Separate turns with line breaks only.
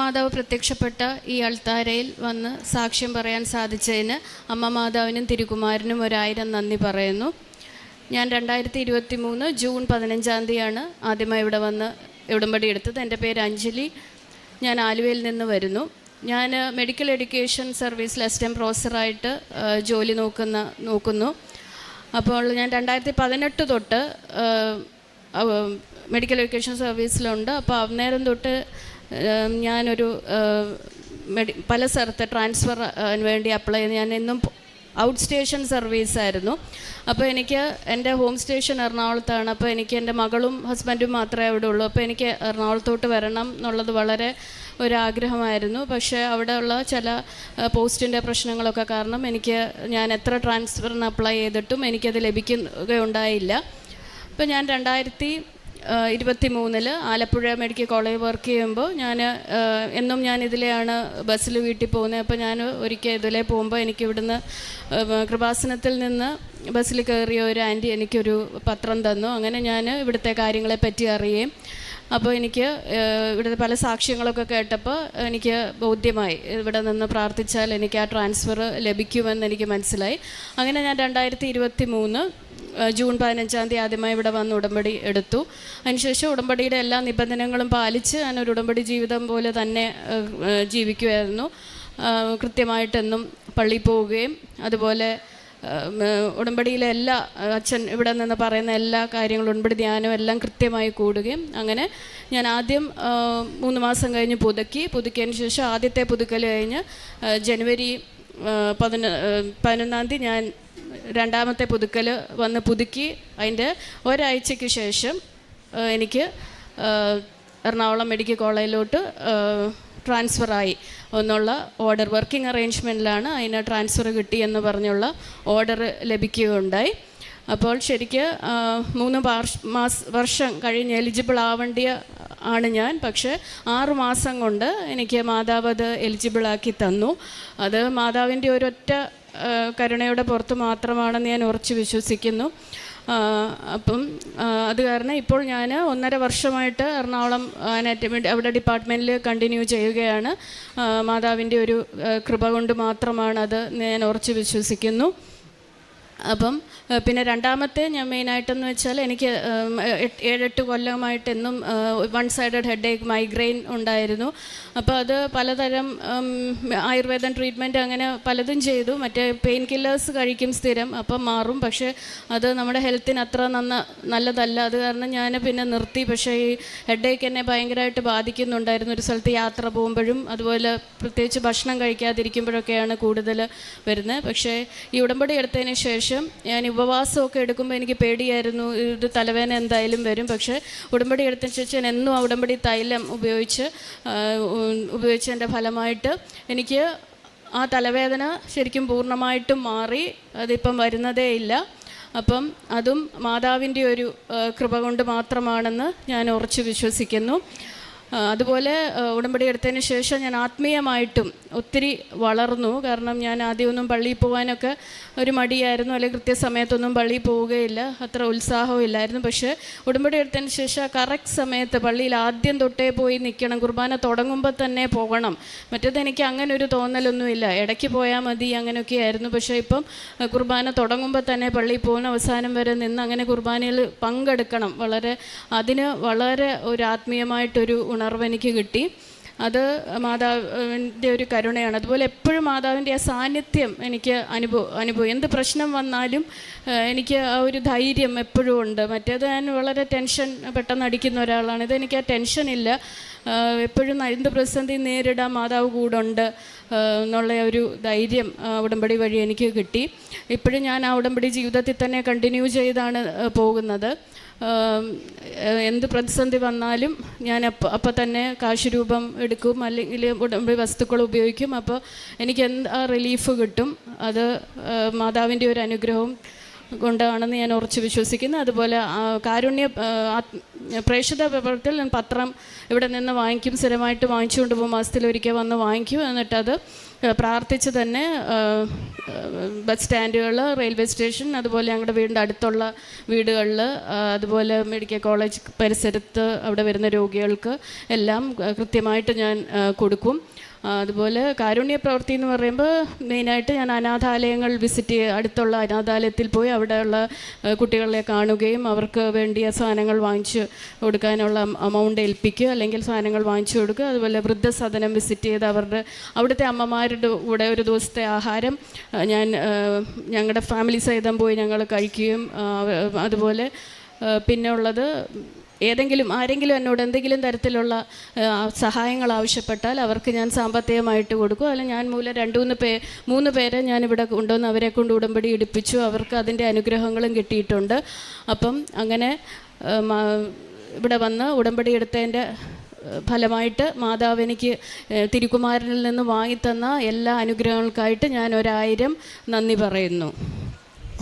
മാതാവ് പ്രത്യക്ഷപ്പെട്ട ഈ അൾത്താരയിൽ വന്ന് സാക്ഷ്യം പറയാൻ സാധിച്ചതിന് അമ്മ മാതാവിനും തിരുകുമാരനും ഒരായിരം നന്ദി പറയുന്നു. ഞാൻ രണ്ടായിരത്തി ഇരുപത്തി മൂന്ന് ജൂൺ പതിനഞ്ചാം തീയതിയാണ് ആദ്യമായി ഇവിടെ വന്ന് ഉടമ്പടി എടുത്തത്. എന്റെ പേര് അഞ്ജലി. ഞാൻ ആലുവയിൽ നിന്ന് വരുന്നു. ഞാൻ മെഡിക്കൽ എഡ്യൂക്കേഷൻ സർവീസിൽ അസിസ്റ്റന്റ് പ്രൊഫസറായിട്ട് ജോലി നോക്കുന്ന നോക്കുന്നു. അപ്പോൾ ഞാൻ രണ്ടായിരത്തി പതിനെട്ട് തൊട്ട് മെഡിക്കൽ എഡ്യൂക്കേഷൻ സർവീസിലുണ്ട്. അപ്പോൾ അന്നേരം തൊട്ട് ഞാനൊരു മെഡി പല സ്ഥലത്ത് ട്രാൻസ്ഫർ വേണ്ടി അപ്ലൈ ചെയ്ത് ഞാൻ എന്നും ഔട്ട് സ്റ്റേഷൻ സർവീസ് ആയിരുന്നു. അപ്പോൾ എനിക്ക് എന്റെ ഹോം സ്റ്റേഷൻ എറണാകുളത്താണ്. അപ്പോൾ എനിക്ക് എന്റെ മകളും ഹസ്ബൻഡും മാത്രമേ അവിടെ ഉള്ളൂ. അപ്പോൾ എനിക്ക് എറണാകുളത്തോട്ട് വരണം എന്നുള്ളത് വളരെ ഒരാഗ്രഹമായിരുന്നു. പക്ഷേ അവിടെയുള്ള ചില പോസ്റ്റിന്റെ പ്രശ്നങ്ങളൊക്കെ കാരണം എനിക്ക് ഞാൻ എത്ര ട്രാൻസ്ഫറിന് അപ്ലൈ ചെയ്തിട്ടും എനിക്കത് ലഭിക്കുകയുണ്ടായില്ല. അപ്പോൾ ഞാൻ രണ്ടായിരത്തി ഇരുപത്തി മൂന്നിൽ ആലപ്പുഴ മെഡിക്കൽ കോളേജ് വർക്ക് ചെയ്യുമ്പോൾ ഞാൻ എന്നും ഞാൻ ഇതിലെയാണ് ബസ്സിൽ വീട്ടിൽ പോകുന്നത് അപ്പോൾ ഞാൻ ഒരിക്കൽ ഇതിലെ പോകുമ്പോൾ എനിക്ക് ഇവിടുന്ന് കൃപാസനത്തിൽ നിന്ന് ബസ്സിൽ കയറിയ ഒരു ആന്റി എനിക്കൊരു പത്രം തന്നു. അങ്ങനെ ഞാൻ ഇവിടുത്തെ കാര്യങ്ങളെപ്പറ്റി അറിയുകയും അപ്പോൾ എനിക്ക് ഇവിടെ ഇവിടുത്തെ പല സാക്ഷ്യങ്ങളൊക്കെ കേട്ടപ്പോൾ എനിക്ക് ബോധ്യമായി. ഇവിടെ നിന്ന് പ്രാർത്ഥിച്ചാൽ എനിക്ക് ആ ട്രാൻസ്ഫർ ലഭിക്കുമെന്ന് എനിക്ക് മനസ്സിലായി. അങ്ങനെ ഞാൻ രണ്ടായിരത്തി ഇരുപത്തി മൂന്ന് ജൂൺ പതിനഞ്ചാം തീയതി ആദ്യമായി ഇവിടെ വന്ന് ഉടമ്പടി എടുത്തു. അതിനുശേഷം ഉടമ്പടിയുടെ എല്ലാ നിബന്ധനകളും പാലിച്ച് ഞാൻ ഒരു ഉടമ്പടി ജീവിതം പോലെ തന്നെ ജീവിക്കുമായിരുന്നു കൃത്യമായിട്ടെന്നും പള്ളിയിൽ പോവുകയും അതുപോലെ ഉടമ്പടിയിലെ എല്ലാ അച്ഛൻ ഇവിടെ നിന്ന് പറയുന്ന എല്ലാ കാര്യങ്ങളും ഉടമ്പടി ധ്യാനവും എല്ലാം കൃത്യമായി കൂടുകയും അങ്ങനെ ഞാൻ ആദ്യം മൂന്ന് മാസം കഴിഞ്ഞ് പുതുക്കി. പുതുക്കിയതിന് ശേഷം ആദ്യത്തെ പുതുക്കൽ കഴിഞ്ഞ് ജനുവരി പതിന പതിനൊന്നാം തീയതി ഞാൻ രണ്ടാമത്തെ പുതുക്കൽ വന്ന് പുതുക്കി. അതിന്റെ ഒരാഴ്ചയ്ക്ക് ശേഷം എനിക്ക് എറണാകുളം മെഡിക്കൽ കോളേജിലോട്ട് ട്രാൻസ്ഫറായി. എന്നുള്ള ഓർഡർ വർക്കിംഗ് അറേഞ്ച്മെന്റിലാണ് അതിന് ട്രാൻസ്ഫർ കിട്ടിയെന്ന് പറഞ്ഞുള്ള ഓർഡർ ലഭിക്കുകയുണ്ടായി. അപ്പോൾ ശരിക്ക് മൂന്ന് മാസ വർഷം കഴിഞ്ഞ് എലിജിബിൾ ആവേണ്ടിയ ആണ് ഞാൻ. പക്ഷേ ആറ് മാസം കൊണ്ട് എനിക്ക് മാതാവ് അത് എലിജിബിളാക്കി തന്നു. അത് മാതാവിന്റെ ഒരൊറ്റ കരുണയുടെ പുറത്ത് മാത്രമാണെന്ന് ഞാൻ ഉറച്ചു വിശ്വസിക്കുന്നു. അപ്പം അത് കാരണം ഇപ്പോൾ ഞാൻ ഒന്നര വർഷമായിട്ട് എറണാകുളം അനാറ്റമി അവിടെ ഡിപ്പാർട്ട്മെന്റിൽ കണ്ടിന്യൂ ചെയ്യുകയാണ്. മാതാവിന്റെ ഒരു കൃപ കൊണ്ട് മാത്രമാണ് അത് ഞാൻ ഉറച്ചു വിശ്വസിക്കുന്നു. അപ്പം പിന്നെ രണ്ടാമത്തെ ഞാൻ മെയിനായിട്ടെന്ന് വെച്ചാൽ എനിക്ക് ഏഴെട്ട് കൊല്ലമായിട്ട് എന്നും one sided headache migraine ഉണ്ടായിരുന്നു. അപ്പോൾ അത് പലതരം ആയുർവേദം ട്രീറ്റ്മെന്റ് അങ്ങനെ പലതും ചെയ്തു. മറ്റേ പെയിൻ കില്ലേഴ്സ് കഴിക്കും സ്ഥിരം അപ്പം മാറും. പക്ഷേ അത് നമ്മുടെ ഹെൽത്തിന് അത്ര നന്ന നല്ലതല്ല. അത് കാരണം ഞാൻ പിന്നെ നിർത്തി. പക്ഷേ ഈ ഹെഡ് ഏക്ക് എന്നെ ഭയങ്കരമായിട്ട് ബാധിക്കുന്നുണ്ടായിരുന്നു. ഒരു സ്ഥലത്ത് യാത്ര പോകുമ്പോഴും അതുപോലെ പ്രത്യേകിച്ച് ഭക്ഷണം കഴിക്കാതിരിക്കുമ്പോഴൊക്കെയാണ് കൂടുതൽ വരുന്നത്. പക്ഷേ ഈ ഉടമ്പടി എടുത്തതിന് ശേഷം ഞാൻ ഉപവാസമൊക്കെ എടുക്കുമ്പോൾ എനിക്ക് പേടിയായിരുന്നു ഇത് തലവേദന എന്തായാലും വരും. പക്ഷേ ഉടമ്പടി എടുത്തതിന് ശേഷം എന്നും ആ ഉടമ്പടി തൈലം ഉപയോഗിച്ച് ഉപയോഗിച്ചതിന്റെ ഫലമായിട്ട് എനിക്ക് ആ തലവേദന ശരിക്കും പൂർണമായിട്ടും മാറി. അതിപ്പം വരുന്നതേ ഇല്ല. അപ്പം അതും മാതാവിന്റെ ഒരു കൃപ കൊണ്ട് മാത്രമാണെന്ന് ഞാൻ ഉറച്ചു വിശ്വസിക്കുന്നു. അതുപോലെ ഉടമ്പടി എടുത്തതിന് ശേഷം ഞാൻ ആത്മീയമായിട്ടും ഒത്തിരി വളർന്നു. കാരണം ഞാൻ ആദ്യമൊന്നും പള്ളിയിൽ പോകാനൊക്കെ ഒരു മടിയായിരുന്നു. അല്ലെങ്കിൽ കൃത്യസമയത്തൊന്നും പള്ളിയിൽ പോവുകയില്ല. അത്ര ഉത്സാഹവും ഇല്ലായിരുന്നു. പക്ഷേ ഉടമ്പടി എടുത്തതിന് ശേഷം കറക്റ്റ് സമയത്ത് പള്ളിയിൽ ആദ്യം തൊട്ടേ പോയി നിൽക്കണം. കുർബാന തുടങ്ങുമ്പോൾ തന്നെ പോകണം. മറ്റേത് എനിക്ക് അങ്ങനെ ഒരു തോന്നലൊന്നുമില്ല. ഇടയ്ക്ക് പോയാൽ മതി അങ്ങനെയൊക്കെ ആയിരുന്നു. പക്ഷേ ഇപ്പം കുർബാന തുടങ്ങുമ്പോൾ തന്നെ പള്ളിയിൽ പോകുന്ന അവസാനം വരെ നിന്ന് അങ്ങനെ കുർബാനയിൽ പങ്കെടുക്കണം. വളരെ അതിന് വളരെ ഒരു ആത്മീയമായിട്ടൊരു ഉണർവ് എനിക്ക് കിട്ടി. അത് മാതാവിന്റെ ഒരു കരുണയാണ്. അതുപോലെ എപ്പോഴും മാതാവിന്റെ ആ സാന്നിധ്യം എനിക്ക് അനുഭവം അനുഭവം എന്ത് പ്രശ്നം വന്നാലും എനിക്ക് ആ ഒരു ധൈര്യം എപ്പോഴും ഉണ്ട്. മറ്റേത് ഞാൻ വളരെ ടെൻഷൻ പെട്ടെന്ന് അടിക്കുന്ന ഒരാളാണ്. ഇതെനിക്ക് ആ ആ, എപ്പോഴും എന്ത് പ്രതിസന്ധി നേരിടാൻ മാതാവ് കൂടുണ്ട് എന്നുള്ള ഒരു ധൈര്യം ഉടമ്പടി വഴി എനിക്ക് കിട്ടി. ഇപ്പോഴും ഞാൻ ആ ഉടമ്പടി ജീവിതത്തിൽ തന്നെ കണ്ടിന്യൂ ചെയ്താണ് പോകുന്നത്. എന്ത് പ്രതിസന്ധി വന്നാലും ഞാൻ അപ്പം അപ്പം തന്നെ കാശ് രൂപം എടുക്കും അല്ലെങ്കിൽ ഉടമ്പടി വസ്തുക്കൾ ഉപയോഗിക്കും. അപ്പോൾ എനിക്ക് എന്ത് റിലീഫ് കിട്ടും. അത് മാതാവിന്റെ ഒരു അനുഗ്രഹവും കൊണ്ടാണെന്ന് ഞാൻ ഉറച്ച് വിശ്വസിക്കുന്നു. അതുപോലെ കാരുണ്യ പ്രേക്ഷിത പേപ്പറത്തിൽ ഞാൻ പത്രം ഇവിടെ നിന്ന് വാങ്ങിക്കും സ്ഥിരമായിട്ട് വാങ്ങിച്ചുകൊണ്ട് പോകും മാസത്തിൽ ഒരിക്കൽ വന്ന് വാങ്ങിക്കും. എന്നിട്ടത് പ്രാർത്ഥിച്ച് തന്നെ ബസ് സ്റ്റാൻഡുകൾ റെയിൽവേ സ്റ്റേഷൻ അതുപോലെ ഞങ്ങളുടെ വീടിന്റെ അടുത്തുള്ള വീടുകളിൽ അതുപോലെ മെഡിക്കൽ കോളേജ് പരിസരത്ത് അവിടെ വരുന്ന രോഗികൾക്ക് എല്ലാം കൃത്യമായിട്ട് ഞാൻ കൊടുക്കും. അതുപോലെ കാരുണ്യ പ്രവൃത്തി എന്ന് പറയുമ്പോൾ മെയിനായിട്ട് ഞാൻ അനാഥാലയങ്ങൾ വിസിറ്റ് ചെയ്യുക അടുത്തുള്ള അനാഥാലയത്തിൽ പോയി അവിടെയുള്ള കുട്ടികളെ കാണുകയും അവർക്ക് വേണ്ടിയ സാധനങ്ങൾ വാങ്ങിച്ച് കൊടുക്കാനുള്ള എമൗണ്ട് ഏൽപ്പിക്കുക അല്ലെങ്കിൽ സാധനങ്ങൾ വാങ്ങിച്ചു കൊടുക്കുക. അതുപോലെ വൃദ്ധസദനം വിസിറ്റ് ചെയ്ത് അവരുടെ അവിടുത്തെ അമ്മമാരുടെ കൂടെ ഒരു ദിവസത്തെ ആഹാരം ഞാൻ ഞങ്ങളുടെ ഫാമിലി സഹിതം പോയി ഞങ്ങൾ കഴിക്കുകയും അതുപോലെ പിന്നെ ഉള്ളത് ഏതെങ്കിലും ആരെങ്കിലും എന്നോട് എന്തെങ്കിലും തരത്തിലുള്ള സഹായങ്ങൾ ആവശ്യപ്പെട്ടാൽ അവർക്ക് ഞാൻ സാമ്പത്തികമായിട്ട് കൊടുക്കും. അല്ലെങ്കിൽ ഞാൻ മൂലം രണ്ട് മൂന്ന് പേ മൂന്ന് പേരെ ഞാൻ ഇവിടെ കൊണ്ടുവന്ന് അവരെ കൊണ്ട് ഉടമ്പടി ഇടിപ്പിച്ചു. അവർക്ക് അതിന്റെ അനുഗ്രഹങ്ങളും കിട്ടിയിട്ടുണ്ട്. അപ്പം അങ്ങനെ ഇവിടെ വന്ന് ഉടമ്പടി എടുത്തതിന്റെ ഫലമായിട്ട് മാതാവ് എനിക്ക് തിരുക്കുമാരനിൽ നിന്ന് വാങ്ങിത്തന്ന എല്ലാ അനുഗ്രഹങ്ങൾക്കായിട്ട് ഞാൻ ഒരായിരം നന്ദി പറയുന്നു.